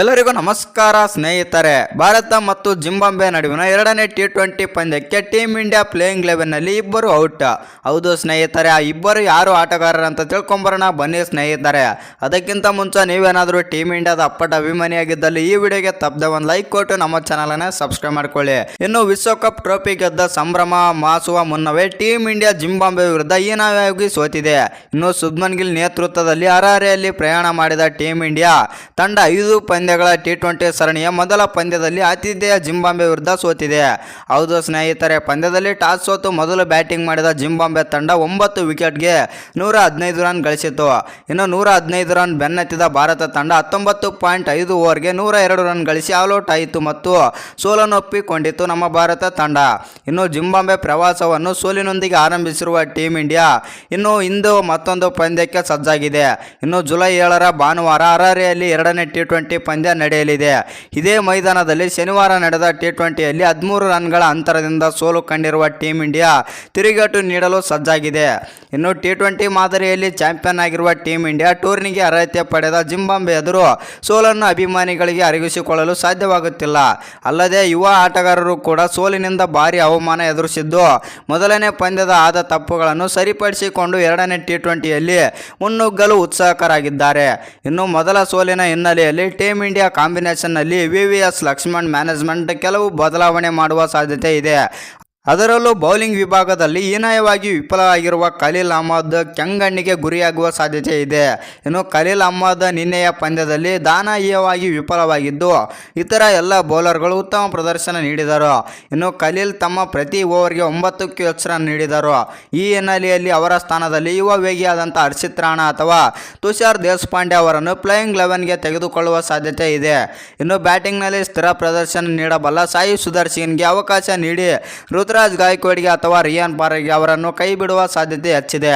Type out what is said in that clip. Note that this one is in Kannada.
ಎಲ್ಲರಿಗೂ ನಮಸ್ಕಾರ ಸ್ನೇಹಿತರೆ, ಭಾರತ ಮತ್ತು ಜಿಂಬಾಬ್ವೆ ನಡುವಿನ ಎರಡನೇ ಟಿ ಟ್ವೆಂಟಿ ಪಂದ್ಯಕ್ಕೆ ಟೀಮ್ ಇಂಡಿಯಾ ಪ್ಲೇಯಿಂಗ್ ಲೆವೆನ್ನಲ್ಲಿ ಇಬ್ಬರು ಔಟ್ ಹೌದು ಸ್ನೇಹಿತರೆ, ಆ ಇಬ್ಬರು ಯಾರು ಆಟಗಾರರು ಅಂತ ತಿಳ್ಕೊಂಬರೋಣ, ಬನ್ನಿ ಸ್ನೇಹಿತರೆ. ಅದಕ್ಕಿಂತ ಮುಂಚೆ ನೀವೇನಾದರೂ ಟೀಮ್ ಇಂಡಿಯಾದ ಅಪ್ಪಟ ಅಭಿಮಾನಿಯಾಗಿದ್ದಲ್ಲಿ ಈ ವಿಡಿಯೋಗೆ ತಪ್ಪದೆ ಒಂದು ಲೈಕ್ ಕೊಟ್ಟು ನಮ್ಮ ಚಾನಲನ್ನು ಸಬ್ಸ್ಕ್ರೈಬ್ ಮಾಡ್ಕೊಳ್ಳಿ. ಇನ್ನು ವಿಶ್ವಕಪ್ ಟ್ರೋಫಿ ಗೆದ್ದ ಸಂಭ್ರಮ ಮಾಸುವ ಮುನ್ನವೇ ಟೀಮ್ ಇಂಡಿಯಾ ಜಿಂಬಾಬ್ವೆ ವಿರುದ್ಧ ಹೀನಾಯವಾಗಿ ಸೋತಿದೆ. ಇನ್ನು ಸುಬ್ಮನ್ ಗಿಲ್ ನೇತೃತ್ವದಲ್ಲಿ ಹರಾರೆಯಲ್ಲಿ ಪ್ರಯಾಣ ಮಾಡಿದ ಟೀಮ್ ಇಂಡಿಯಾ ತಂಡ ಐದು ಪಂದ್ಯಗಳ ಟಿ ಟ್ವೆಂಟಿ ಸರಣಿಯ ಮೊದಲ ಪಂದ್ಯದಲ್ಲಿ ಆತಿಥೇಯ ಜಿಂಬಾಂಬೆ ವಿರುದ್ಧ ಸೋತಿದೆ. ಹೌದು ಸ್ನೇಹಿತರೆ, ಪಂದ್ಯದಲ್ಲಿ ಟಾಸ್ ಸೋತು ಮೊದಲು ಬ್ಯಾಟಿಂಗ್ ಮಾಡಿದ ಜಿಂಬಾಂಬೆ ತಂಡ ಒಂಬತ್ತು ವಿಕೆಟ್ಗೆ ನೂರ ಹದಿನೈದು ರನ್ ಗಳಿಸಿತು ಇನ್ನು ನೂರ ಹದಿನೈದು ರನ್ ಬೆನ್ನತ್ತಿದ ಭಾರತ ತಂಡ ಹತ್ತೊಂಬತ್ತು ಪಾಯಿಂಟ್ ಐದು ಓವರ್ಗೆ ನೂರ ಎರಡು ರನ್ ಗಳಿಸಿ ಆಲ್ಔಟ್ ಆಯಿತು ಮತ್ತು ಸೋಲನ್ನು ಒಪ್ಪಿಕೊಂಡಿತು ನಮ್ಮ ಭಾರತ ತಂಡ. ಇನ್ನು ಜಿಂಬಾಂಬೆ ಪ್ರವಾಸವನ್ನು ಸೋಲಿನೊಂದಿಗೆ ಆರಂಭಿಸಿರುವ ಟೀಮ್ ಇಂಡಿಯಾ ಇನ್ನು ಇಂದು ಮತ್ತೊಂದು ಪಂದ್ಯಕ್ಕೆ ಸಜ್ಜಾಗಿದೆ. ಇನ್ನು ಜುಲೈ ಏಳರ ಭಾನುವಾರ ಹರಾರೆಯಲ್ಲಿ ಎರಡನೇ ಟಿ ಟ್ವೆಂಟಿ ಪಂದ್ಯ ನಡೆಯಲಿದೆ. ಇದೇ ಮೈದಾನದಲ್ಲಿ ಶನಿವಾರ ನಡೆದ ಟಿ ಟ್ವೆಂಟಿಯಲ್ಲಿ ಹದಿಮೂರು ರನ್ಗಳ ಅಂತರದಿಂದ ಸೋಲು ಕಂಡಿರುವ ಟೀಂ ಇಂಡಿಯಾ ತಿರುಗೇಟು ನೀಡಲು ಸಜ್ಜಾಗಿದೆ. ಇನ್ನು ಟಿ ಟ್ವೆಂಟಿ ಮಾದರಿಯಲ್ಲಿ ಚಾಂಪಿಯನ್ ಆಗಿರುವ ಟೀಂ ಇಂಡಿಯಾ ಟೂರ್ನಿಗೆ ಅರ್ಹತೆ ಪಡೆದ ಜಿಂಬಾಂಬೆ ಎದುರು ಸೋಲನ್ನು ಅಭಿಮಾನಿಗಳಿಗೆ ಅರಗಿಸಿಕೊಳ್ಳಲು ಸಾಧ್ಯವಾಗುತ್ತಿಲ್ಲ. ಅಲ್ಲದೆ ಯುವ ಆಟಗಾರರು ಕೂಡ ಸೋಲಿನಿಂದ ಭಾರಿ ಅವಮಾನ ಎದುರಿಸಿದ್ದು, ಮೊದಲನೇ ಪಂದ್ಯದ ಆದ ತಪ್ಪುಗಳನ್ನು ಸರಿಪಡಿಸಿಕೊಂಡು ಎರಡನೇ ಟಿ ಟ್ವೆಂಟಿಯಲ್ಲಿ ಮುನ್ನುಗ್ಗಲು ಉತ್ಸಾಹಕರಾಗಿದ್ದಾರೆ ಇನ್ನು ಮೊದಲ ಸೋಲಿನ ಹಿನ್ನೆಲೆಯಲ್ಲಿ team India ಕಾಂಬಿನೇಷನ್ನಲ್ಲಿ V V S Laxman management ಕೆಲವು ಬದಲಾವಣೆ ಮಾಡುವ ಸಾಧ್ಯತೆ ಇದೆ. ಅದರಲ್ಲೂ ಬೌಲಿಂಗ್ ವಿಭಾಗದಲ್ಲಿ ಹೀನಾಯವಾಗಿ ವಿಫಲವಾಗಿರುವ ಖಲೀಲ್ ಅಹಮದ್ ಕೆಂಗಣ್ಣಿಗೆ ಗುರಿಯಾಗುವ ಸಾಧ್ಯತೆ ಇದೆ. ಇನ್ನು ಖಲೀಲ್ ಅಹಮದ್ ನಿನ್ನೆಯ ಪಂದ್ಯದಲ್ಲಿ ದಾನಹೀಯವಾಗಿ ವಿಫಲವಾಗಿದ್ದು, ಇತರ ಎಲ್ಲ ಬೌಲರ್ಗಳು ಉತ್ತಮ ಪ್ರದರ್ಶನ ನೀಡಿದರು. ಇನ್ನು ಖಲೀಲ್ ತಮ್ಮ ಪ್ರತಿ ಓವರ್ಗೆ ಒಂಬತ್ತು ಕ್ಯಾಚ್ ರನ್ ನೀಡಿದರು. ಈ ಹಿನ್ನೆಲೆಯಲ್ಲಿ ಅವರ ಸ್ಥಾನದಲ್ಲಿ ಯುವ ವೇಗಿಯಾದಂಥ ಹರ್ಷಿತ್ ರಾಣಾ ಅಥವಾ ತುಷಾರ್ ದೇಶಪಾಂಡೆ ಅವರನ್ನು ಪ್ಲೇಯಿಂಗ್ ಲೆವೆನ್ಗೆ ತೆಗೆದುಕೊಳ್ಳುವ ಸಾಧ್ಯತೆ ಇದೆ. ಇನ್ನು ಬ್ಯಾಟಿಂಗ್ನಲ್ಲಿ ಸ್ಥಿರ ಪ್ರದರ್ಶನ ನೀಡಬಲ್ಲ ಸಾಯಿ ಸುದರ್ಶನ್ಗೆ ಅವಕಾಶ ನೀಡಿ ಋತುರಾಜ್ ಗಾಯಕ್ವಾಡ್ಗೆ ಅಥವಾ ರಿಯಾನ್ ಪಾರ್ಗೆ ಅವರನ್ನು ಕೈ ಬಿಡುವ ಸಾಧ್ಯತೆ ಹೆಚ್ಚಿದೆ.